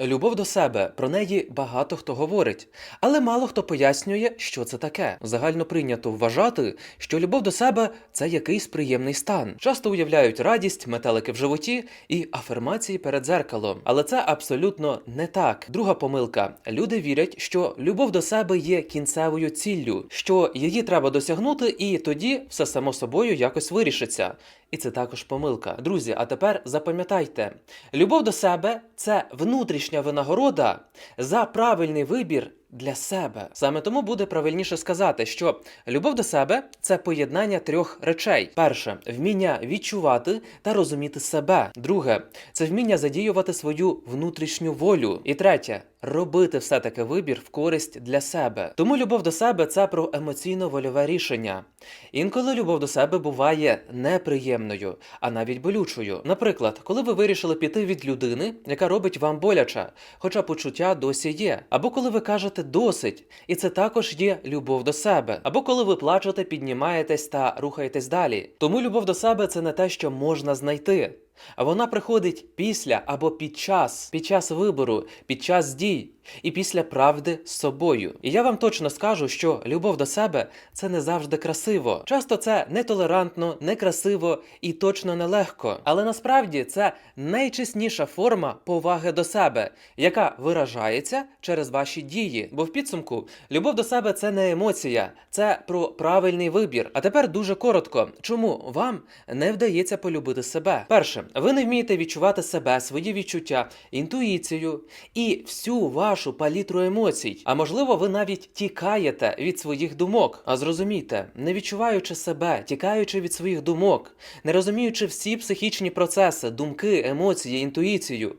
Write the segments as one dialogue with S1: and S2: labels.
S1: Любов до себе про неї багато хто говорить, але мало хто пояснює, що це таке. Загально прийнято вважати, що любов до себе це якийсь приємний стан. Часто уявляють радість, метелики в животі і афирмації перед дзеркалом. Але це абсолютно не так. Друга помилка: люди вірять, що любов до себе є кінцевою ціллю, що її треба досягнути, і тоді все само собою якось вирішиться. І це також помилка. Друзі, а тепер запам'ятайте: любов до себе це внутрішня винагорода за правильний вибір. Для себе саме тому буде правильніше сказати, що любов до себе це поєднання трьох речей: перше вміння відчувати та розуміти себе. Друге це вміння задіювати свою внутрішню волю. І третє робити все таки вибір в користь для себе. Тому любов до себе це про емоційно-вольове рішення. Інколи любов до себе буває неприємною, а навіть болючою. Наприклад, коли ви вирішили піти від людини, яка робить вам боляче, хоча почуття досі є, або коли ви кажете досить, і це також є любов до себе, або коли ви плачете, піднімаєтесь та рухаєтесь далі. Тому любов до себе це не те, що можна знайти. А вона приходить після або під час, під час вибору, під час дій і після правди з собою. І я вам точно скажу, що любов до себе це не завжди красиво. Часто це нетолерантно, некрасиво і точно нелегко. Але насправді це найчесніша форма поваги до себе, яка виражається через ваші дії. Бо в підсумку любов до себе це не емоція, це про правильний вибір. А тепер дуже коротко, чому вам не вдається полюбити себе? Перше, ви не вмієте відчувати себе, свої відчуття, інтуїцію і всю вашу палітру емоцій. А можливо, ви навіть тікаєте від своїх думок. А зрозумійте, не відчуваючи себе, тікаючи від своїх думок, не розуміючи всі психічні процеси, думки, емоції, інтуїцію,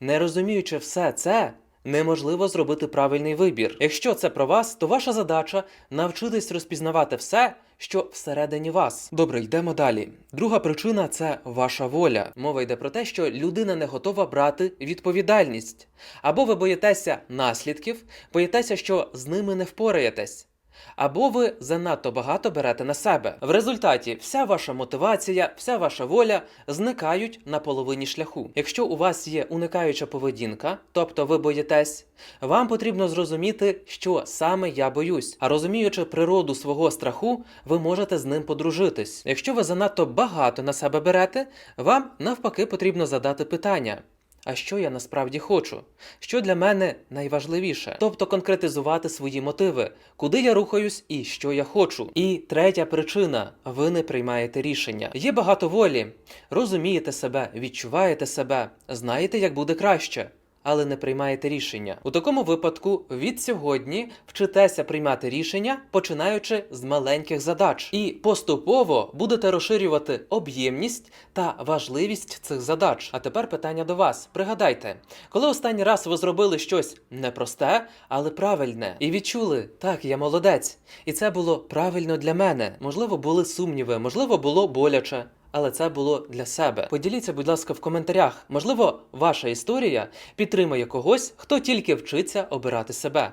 S1: не розуміючи все це. Неможливо зробити правильний вибір. Якщо це про вас, то ваша задача навчитись розпізнавати все, що всередині вас. Добре, йдемо далі. Друга причина це ваша воля. Мова йде про те, що людина не готова брати відповідальність. Або ви боїтеся наслідків, боїтеся, що з ними не впораєтесь. Або ви занадто багато берете на себе. В результаті вся ваша мотивація, вся ваша воля зникають на половині шляху. Якщо у вас є уникаюча поведінка, тобто ви боїтесь, вам потрібно зрозуміти, що саме я боюсь. А розуміючи природу свого страху, ви можете з ним подружитись. Якщо ви занадто багато на себе берете, вам навпаки потрібно задати питання. А що я насправді хочу? Що для мене найважливіше? Тобто конкретизувати свої мотиви, куди я рухаюсь і що я хочу. І третя причина ви не приймаєте рішення. Є багато волі, розумієте себе, відчуваєте себе, знаєте, як буде краще. Але не приймаєте рішення. У такому випадку від сьогодні вчитеся приймати рішення, починаючи з маленьких задач, і поступово будете розширювати об'ємність та важливість цих задач. А тепер питання до вас. Пригадайте, коли останній раз ви зробили щось непросте, але правильне, і відчули, так, я молодець, і це було правильно для мене. Можливо, були сумніви, можливо, було боляче. Але це було для себе. Поділіться, будь ласка, в коментарях. Можливо, ваша історія підтримає когось, хто тільки вчиться обирати себе.